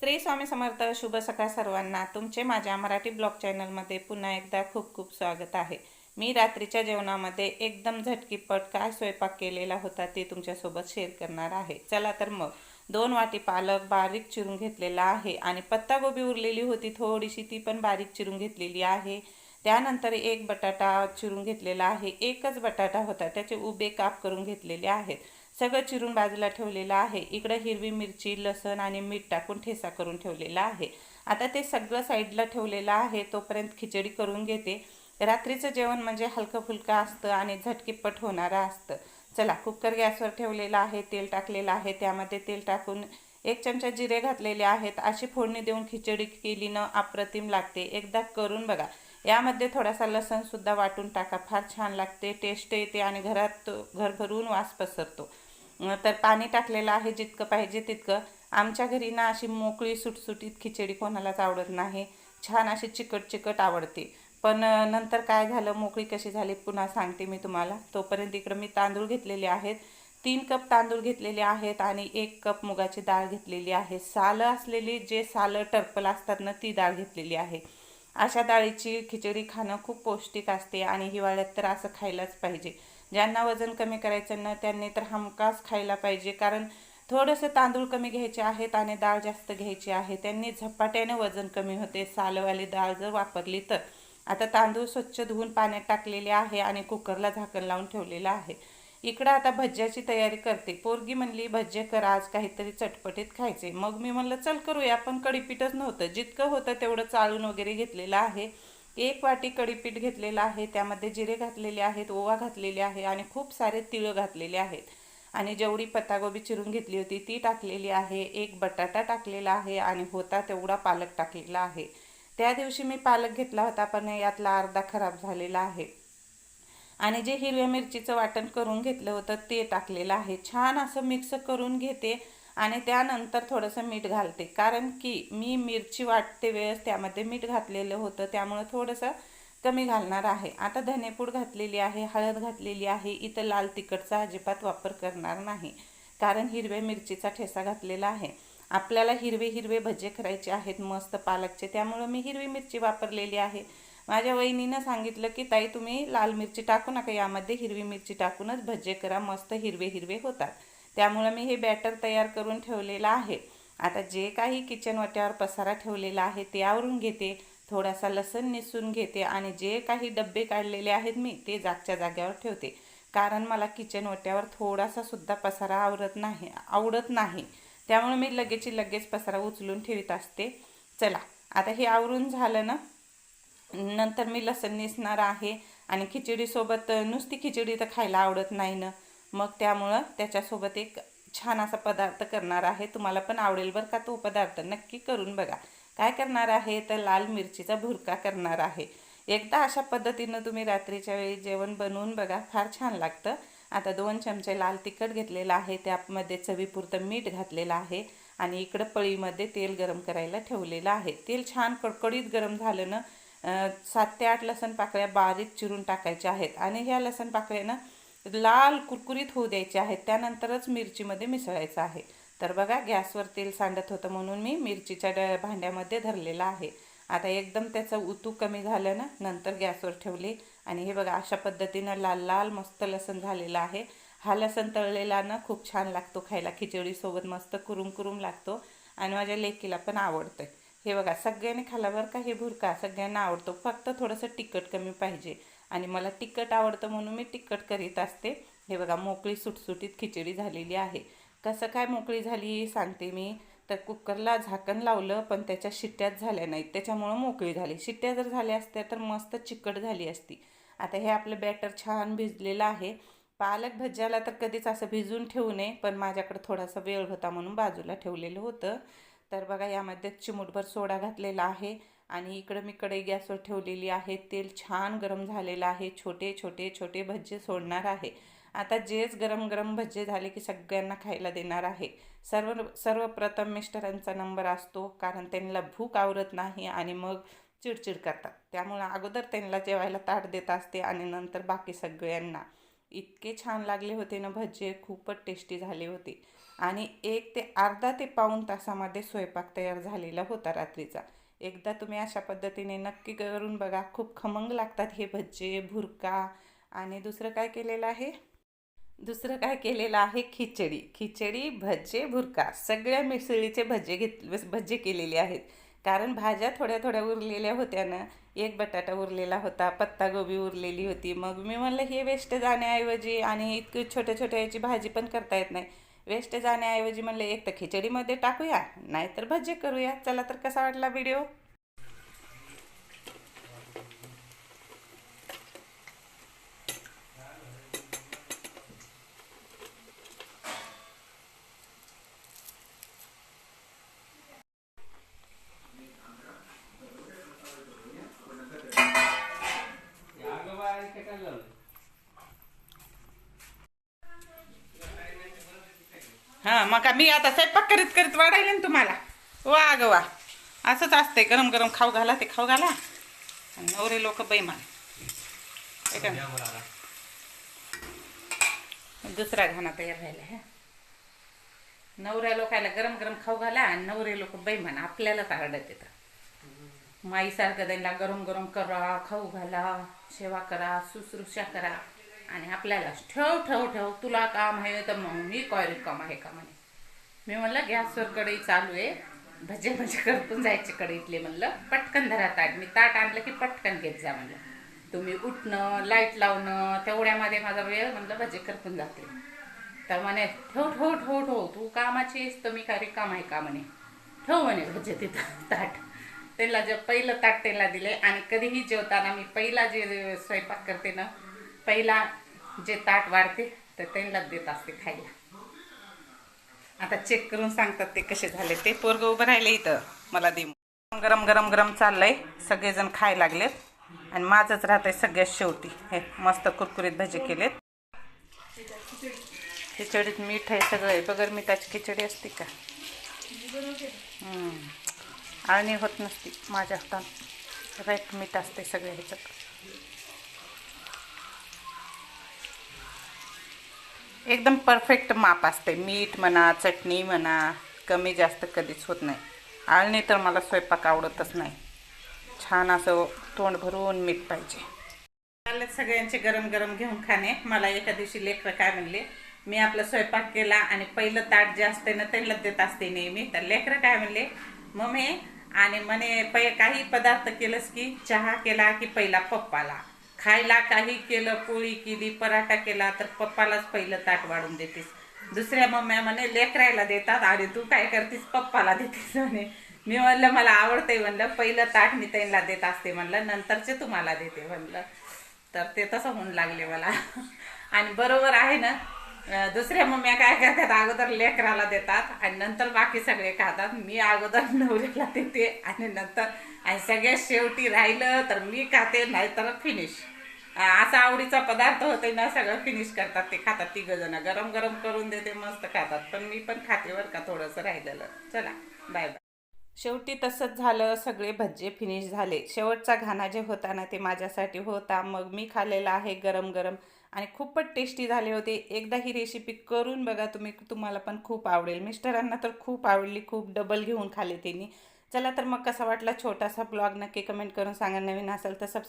श्री स्वामी समर्थ शुभ सकाळ सर्वांना. तुमचे माझ्या मराठी ब्लॉग चॅनलमध्ये पुन्हा एकदा खूप खूप स्वागत आहे. मी रात्रीच्या जेवणामध्ये एकदम झटकीपट काय स्वयंपाक केलेला होता ते तुमच्यासोबत शेअर करणार आहे. चला तर मग. दोन वाटी पालक बारीक चिरून घेतलेला आहे आणि पत्तागोबी उरलेली होती. थोडीशी ती पण बारीक चिरून घेतलेली आहे. त्यानंतर एक बटाटा चिरून घेतलेला आहे. एकच बटाटा होता. त्याचे उभे काप करून घेतलेले आहेत. सगळं चिरून बाजूला ठेवलेलं आहे. इकडं हिरवी मिरची लसण आणि मीठ टाकून ठेसा करून ठेवलेला आहे. आता ते सगळं साईडला ठेवलेलं आहे. तोपर्यंत खिचडी करून घेते. रात्रीचं जेवण म्हणजे हलकं फुलकं असतं आणि झटकीपट होणारं असतं. चला कुकर गॅसवर ठेवलेलं आहे. तेल टाकलेलं आहे. त्यामध्ये तेल टाकून एक चमचा जिरे घातलेले आहेत. अशी फोडणी देऊन खिचडी केली न अप्रतिम लागते. एकदा करून बघा. यामध्ये थोडासा लसणसुद्धा वाटून टाका. फार छान लागते. टेस्ट येते आणि घरात घरभरून वास पसरतो. तर पाणी टाकलेलं आहे जितकं पाहिजे तितकं. आमच्या घरी ना अशी मोकळी सुटसुटीत खिचडी कोणालाच आवडत नाही. छान अशी चिकट चिकट आवडते. पण नंतर काय झालं मोकळी कशी झाली पुन्हा सांगते मी तुम्हाला. तोपर्यंत इकडं मी तांदूळ घेतलेले आहेत. तीन कप तांदूळ घेतलेले आहेत आणि एक कप मुगाची डाळ घेतलेली आहे. सालं असलेली जे सालं टर्पल असतात ना ती डाळ घेतलेली आहे. अशा डाळीची खिचडी खाणं खूप पौष्टिक असते आणि हिवाळ्यात तर असं खायलाच पाहिजे. ज्यांना वजन कमी करायचं ना त्यांनी तर हमखास खायला पाहिजे. कारण थोडंसं तांदूळ कमी घ्यायचे आहेत आणि डाळ जास्त घ्यायची आहे. त्यांनी झपाट्याने वजन कमी होते. सालवाली डाळ जर वापरली तर. आता तांदूळ स्वच्छ धुवून पाण्यात टाकलेले आहे आणि कुकरला झाकण लावून ठेवलेलं आहे. इकडं आता भज्याची तयारी करते. पोरगी म्हणली भज्जे कर आज काहीतरी चटपटीत खायचे. मग मी म्हणलं चल करूया. पण कडीपीठच नव्हतं. जितकं होतं तेवढं चाळून वगैरे घेतलेलं आहे. एक वाटी कडीपीठ घेतलेलं आहे. त्यामध्ये जिरे घातलेले आहेत ओवा घातलेले आहे आणि खूप सारे तिळं घातलेले आहेत. आणि जेवढी पत्तागोबी चिरून घेतली होती ती टाकलेली आहे. एक बटाटा टाकलेला आहे आणि होता तेवढा पालक टाकलेला आहे. त्या दिवशी मी पालक घेतला होता पण यातला अर्धा खराब झालेला आहे. आणि जे हिरव्या मिरचीचं वाटण करून घेतलं होतं ते टाकलेलं आहे. छान असं मिक्स करून घेते आणि त्यानंतर थोडंसं मीठ घालते. कारण की मी मिरची वाटते वेळेस त्यामध्ये मीठ घातलेलं होतं त्यामुळं थोडंसं कमी घालणार आहे. आता धनेपूड घातलेली आहे हळद घातलेली आहे इथं लाल तिखटचा अजिबात वापर करणार नाही. कारण हिरव्या मिरचीचा ठेसा घातलेला आहे. आपल्याला हिरवे हिरवे भजे करायचे आहेत मस्त पालकचे. त्यामुळं मी हिरवी मिरची वापरलेली आहे. माझ्या वहिनीनं सांगितलं की ताई तुम्ही लाल मिरची टाकू नका. यामध्ये हिरवी मिरची टाकूनच भजे करा. मस्त हिरवे हिरवे होतात. त्यामुळं मी हे बॅटर तयार करून ठेवलेलं आहे. आता जे काही किचन वाट्यावर पसारा ठेवलेला आहे ते आवरून घेते. थोडासा लसण निसून घेते आणि जे काही डब्बे काढलेले आहेत मी ते जागच्या जाग्यावर ठेवते. कारण मला किचन वट्यावर थोडासा सुद्धा पसारा आवरत नाही आवडत नाही. त्यामुळे मी लगेची लगेच पसारा उचलून ठेवत असते. चला आता हे आवरून झालं ना नंतर मी लसण नेसणार आहे आणि खिचडीसोबत नुसती खिचडी तर खायला आवडत नाही ना. मग त्यामुळं त्याच्यासोबत एक छान असा पदार्थ करणार आहे. तुम्हाला पण आवडेल बरं का तो पदार्थ. नक्की करून बघा. काय करणार आहे? तर लाल मिरचीचा भुरका करणार आहे. एकदा अशा पद्धतीनं तुम्ही रात्रीच्या वेळी जेवण बनवून बघा. फार छान लागतं. आता दोन चमचे लाल तिखट घेतलेलं आहे. त्यामध्ये चवीपुरतं मीठ घातलेलं आहे. आणि इकडं पळीमध्ये तेल गरम करायला ठेवलेलं आहे. तेल छान कडकडीत गरम झालं ना सात ते आठ लसण पाकळ्या बारीक चिरून टाकायच्या आहेत. आणि ह्या लसण पाकळ्यानं लाल कुरकुरीत होऊ द्यायचे आहेत. त्यानंतरच मिरचीमध्ये मिसळायचं आहे. तर बघा गॅसवर तेल सांडत होतं म्हणून मी मिरचीच्या ड भांड्यामध्ये धरलेलं आहे. आता एकदम त्याचं उतू कमी झालं ना नंतर गॅसवर ठेवले. आणि हे बघा अशा पद्धतीनं लाल लाल मस्त लसण झालेलं आहे. हा लसण तळलेला ना खूप छान लागतो खायला. खिचडीसोबत मस्त कुरुम कुरुम लागतो. आणि माझ्या लेकीला पण आवडतं हे बघा सगळ्यांनी खाला बरं का हे भुरका. सगळ्यांना आवडतो. फक्त थोडंसं तिखट कमी पाहिजे. आणि मला तिखट आवडतं म्हणून मी तिखट करीत असते. हे बघा मोकळी सुटसुटीत खिचडी झालेली आहे. कसं काय मोकळी झाली सांगते मी. तर कुकरला झाकण लावलं पण त्याच्या शिट्ट्याच झाल्या नाहीत. त्याच्यामुळं मोकळी झाली. शिट्ट्या जर झाल्या असत्या तर मस्त चिकट झाली असती. आता हे आपलं बॅटर छान भिजलेलं आहे. पालक भज्याला तर कधीच असं भिजून ठेवू नये पण माझ्याकडे थोडासा वेळ होता म्हणून बाजूला ठेवलेलं होतं. तर बघा यामध्ये चिमूटभर सोडा घातलेला आहे आणि इकडं मी कढई गॅसवर ठेवलेली आहे. तेल छान गरम झालेलं आहे. छोटे छोटे छोटे भज्जे सोडणार आहे. आता जेच गरम गरम भज्जे झाले की सगळ्यांना खायला देणार आहे. सर्व सर्वप्रथम मिस्टरांचा नंबर असतो कारण त्यांना भूक आवरत नाही आणि मग चिडचिड करतात. त्यामुळं अगोदर त्यांना जेवायला ताट देत असते आणि नंतर बाकी सगळ्यांना. इतके छान लागले होते ना भज्जे खूपच टेस्टी झाले होते. आणि एक ते अर्धा ते पाऊण तासामध्ये स्वयंपाक तयार झालेला होता रात्रीचा. एकदा तुम्ही अशा पद्धतीने नक्की करून बघा खूप खमंग लागतात हे भज्जे भुरका आणि दुसरं काय केलेलं आहे? दुसरं काय केलेलं आहे? खिचडी. खिचडी भज्जे भुरका. सगळ्या मिसळीचे भज्जे घेत भज्जे केलेले आहेत. कारण भाज्या थोड्या थोड्या उरलेल्या होत्या ना. एक बटाटा उरलेला होता पत्तागोबी उरलेली होती. मग मी म्हणलं हे वेस्ट जाण्याऐवजी आणि इतकी छोट्या छोट्या याची भाजी पण करता येत नाही. वेस्ट जाण्याऐवजी म्हणलं एक तर खिचडीमध्ये टाकूया नाहीतर भजी करूया. चला तर कसा वाटला व्हिडिओ हां मग का मी आता स्वयंपाक करीत करीत वाढायले ना तुम्हाला. वा ग वा. असंच असतंय गरम गरम खाऊ घाला ते खाऊ घाला. आणि नवरे लोक बैमान दुसरा घाणा तयार व्हायला ह्या नवऱ्या लोकायला गरम गरम खाऊ घाला आणि नवरे लोक बैमान आपल्यालाच आरडत येतं. माईसारखं त्यांना गरम गरम करा खाऊ घाला सेवा करा शुश्रूषा करा. आणि आपल्याला ठेव ठेव ठेव तुला काम आहे तर मग मी काय काम आहे का म्हणे. मी म्हणलं गॅसवर कढई चालू आहे. भजे भजे करतून जायचे कढईतले म्हणलं. पटकन धरा ताट. मी ताट आणलं की पटकन घेत जा म्हणलं. तुम्ही उठणं लाइट लावणं तेवढ्यामध्ये माझा वेळ म्हणलं भजे करपून जाते. तर म्हणे ठेव ठेव ठेव ठेव. तू कामाची आहेस तर मी का काम आहे का म्हणे? ठेव म्हणे भजे तिथं ताट. त्यांना जे पहिलं ताट त्याला दिले आणि कधीही जेवताना मी पहिला जे स्वयंपाक करते ना पहिला जे ताट वाढते तर त्यांनाच देत असते खायला. आता चेक करून सांगतात ते कसे झाले. ते पोरग उभं राहिले इथं. मला दे. गरम गरम गरम चाललंय. सगळेजण खाय लागलेत. आणि माझंच राहतंय सगळ्यात शेवटी. हे मस्त कुरकुरीत भजे केलेत. खिचडीत मीठ आहे सगळं. आहे बगर मिठाची खिचडी असते का? आणि आळणी होत नसती माझ्या हातात. राईट मीठ असते सगळ्या ह्याच्यात. एकदम परफेक्ट माप असते. मीठ म्हणा चटणी म्हणा कमी जास्त कधीच होत नाही. आळणी तर मला स्वयंपाक आवडतच नाही. छान असं तोंड भरून मीठ पाहिजे. चालले सगळ्यांचे गरम गरम घेऊन खाणे. मला एका दिवशी लेकरं काय म्हणले मी आपला स्वयंपाक केला आणि पहिलं ताट जे असते ना त्यांना देत असते नेहमी. तर लेकरं काय म्हणले मम्मी आणि म्हणे पै काही पदार्थ केलंस की चहा केला की पहिला पप्पाला? खायला काही केलं पोळी केली पराठा केला तर पप्पालाच पहिलं ताट वाढून देतेस. दुसऱ्या मम्म्या म्हणे लेकरायला देतात. आणि तू काय करतीस? पप्पाला देतेस म्हणे. मी म्हणलं मला आवडतंय. म्हणलं पहिलं ताट मी त्यांना देत असते. म्हणलं नंतरचे तुम्हाला देते. म्हणलं. तर ते तसं होऊन लागले मला. आणि बरोबर आहे ना दुसऱ्या मम्म्या काय करतात? अगोदर लेकराला देतात आणि नंतर बाकी सगळे खातात. मी अगोदर नवऱ्याला देते आणि नंतर आणि सगळ्यात शेवटी राहिलं तर मी खाते नाहीतर फिनिश असा आवडीचा पदार्थ होते ना सगळं फिनिश करतात ते खातात तिघ जण. गरम गरम करून देते मस्त खातात. पण मी पण खाते बरं का थोडंसं राहिलेलं. चला बाय बाय शेवटी तसंच झालं सगळे भज्जे फिनिश झाले. शेवटचा घाणा जे होता ना ते माझ्यासाठी होता. मग मी खाल्लेला आहे गरम गरम आणि खूपच टेस्टी झाले होते. एकदा ही रेसिपी करून बघा तुम्ही तुम्हाला पण खूप आवडेल. मिस्टरांना तर खूप आवडली खूप डबल घेऊन खाले त्यांनी. चला तर मग कसा वाटला छोटासा ब्लॉग नक्की कमेंट करून सांगा. नवीन असेल तर सबस्क्राईब